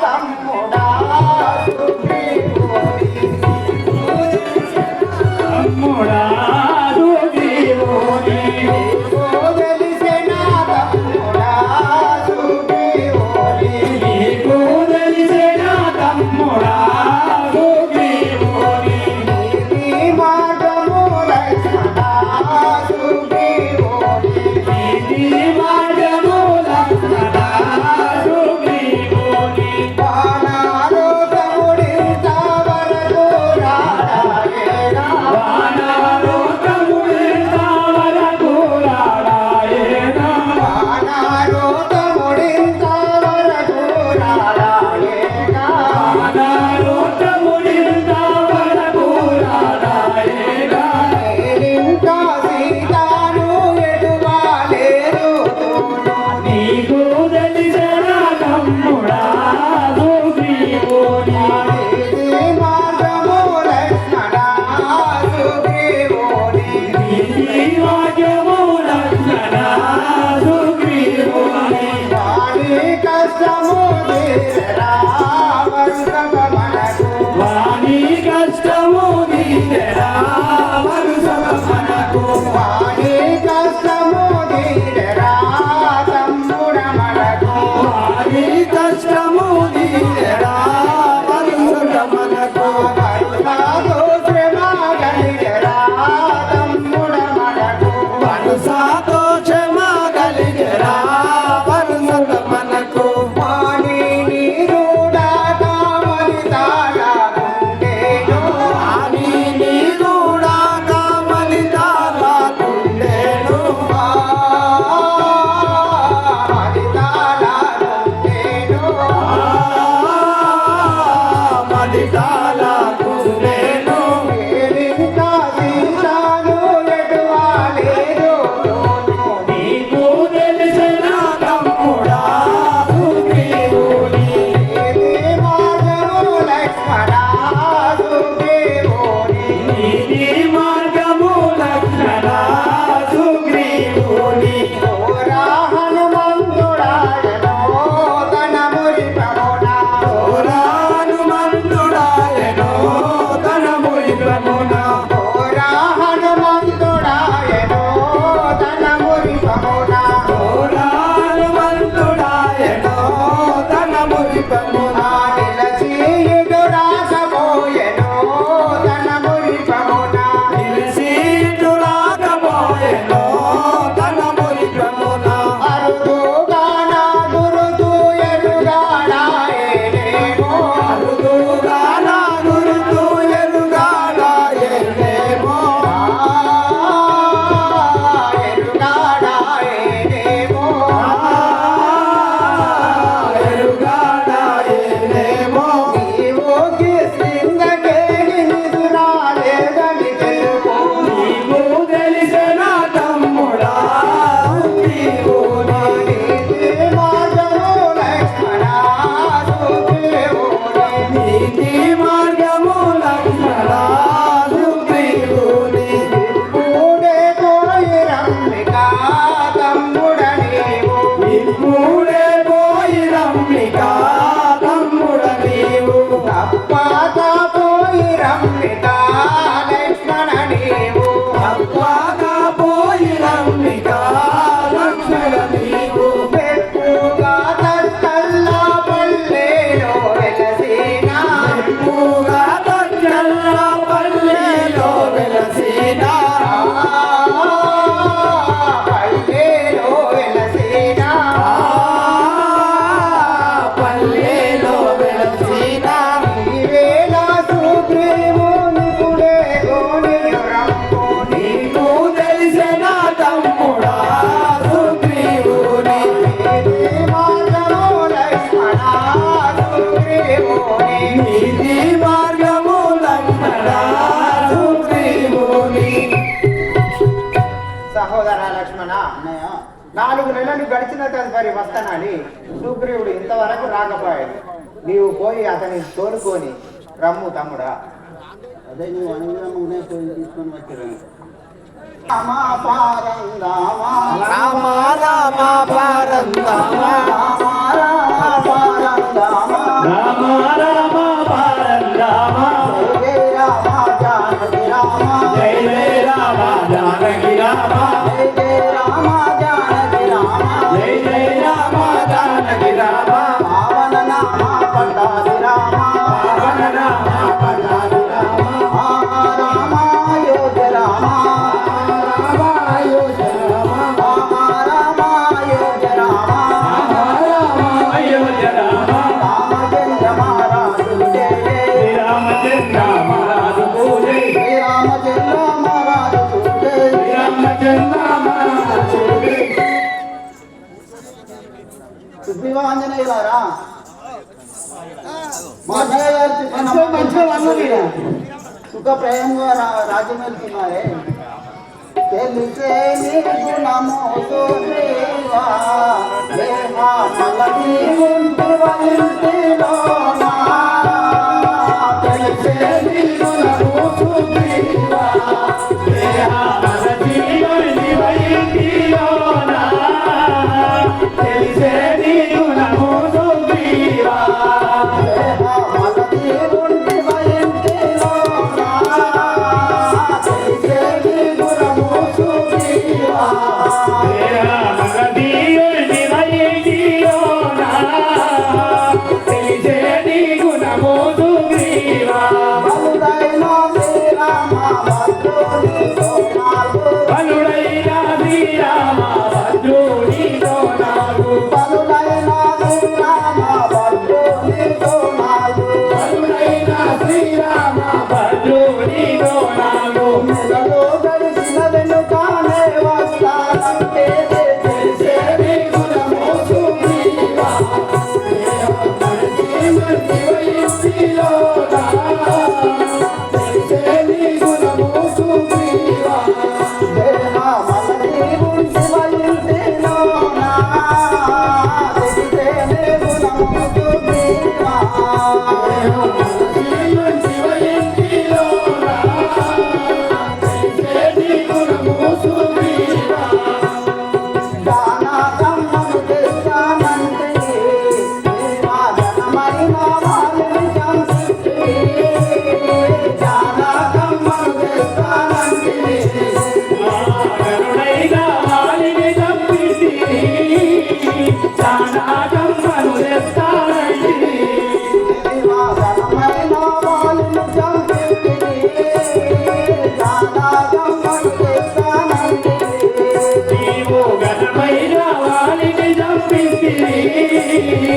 casa, amor. నాలుగు నెలలు గడిచిన తదుపరి వస్తనాలి. సుగ్రీవుడు ఇంతవరకు రాకపోయాడు. నీవు పోయి అతని తోలుకొని రమ్ము తమ్ముడా. रंदा राम राम సుగ్రీవాంజనేయులారా మా జయగారికి మంచిగా మంచిగా వన్నువీరా సుఖ ప్రేమంగా రాజ్యమేల్కి మారే తెలిసే నీ గుణమో సుగ్రీవా దేహా మలకి ఉంటువంటిలో తెలిసే నీ గుణమో సుగ్రీవా దేహా మలకి মধুমীরা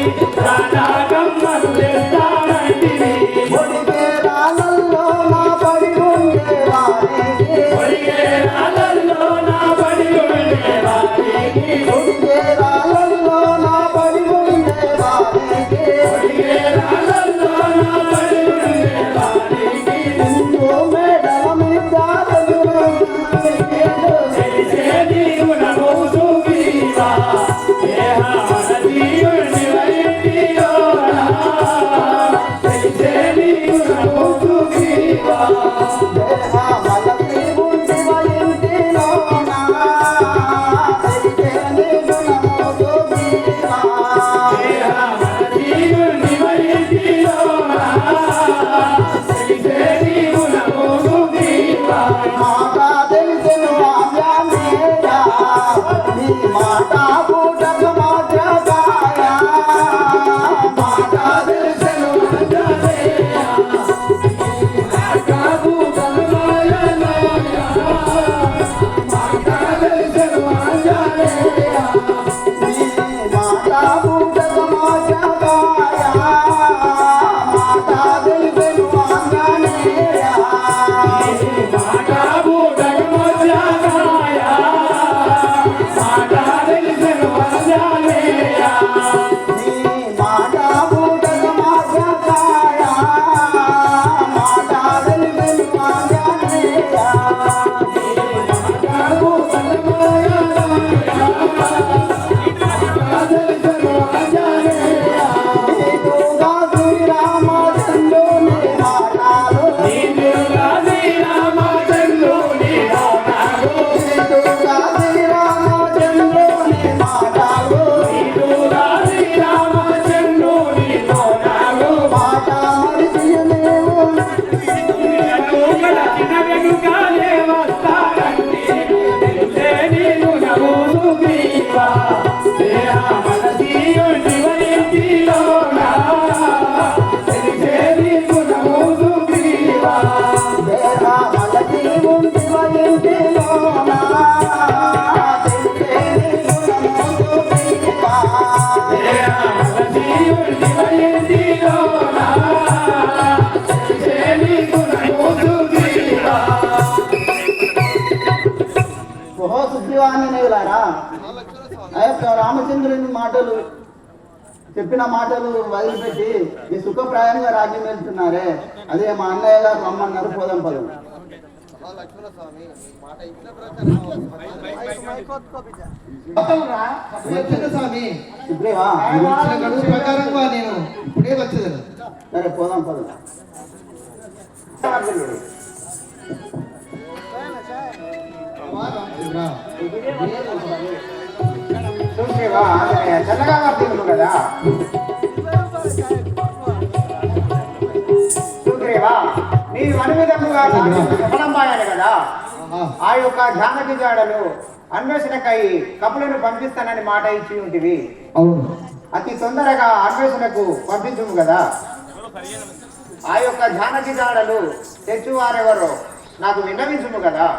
Radha তুমি পা చెప్పిన మాటలు చెప్పిన మాటలు వదిలిపెట్టి మీ సుఖప్రాయంగా రాజ్యం వెళ్తున్నారే అదే మా అన్నయ్య గారు అమ్మన్నారు పోదాం పదం సరే పోదాం పదం. రా చూసేవా? చల్లగా కదా? అనువిధముగా ఆ యొక్క జానకి జాడలు అన్వేషణకై కపులను పంపిస్తానని మాట ఇచ్చి ఉంటివి. అతి తొందరగా అన్వేషణకు పంపించుము కదా? ఆ యొక్క జానకి జాడలు తెచ్చువారెవరో నాకు విన్నవించుము కదా?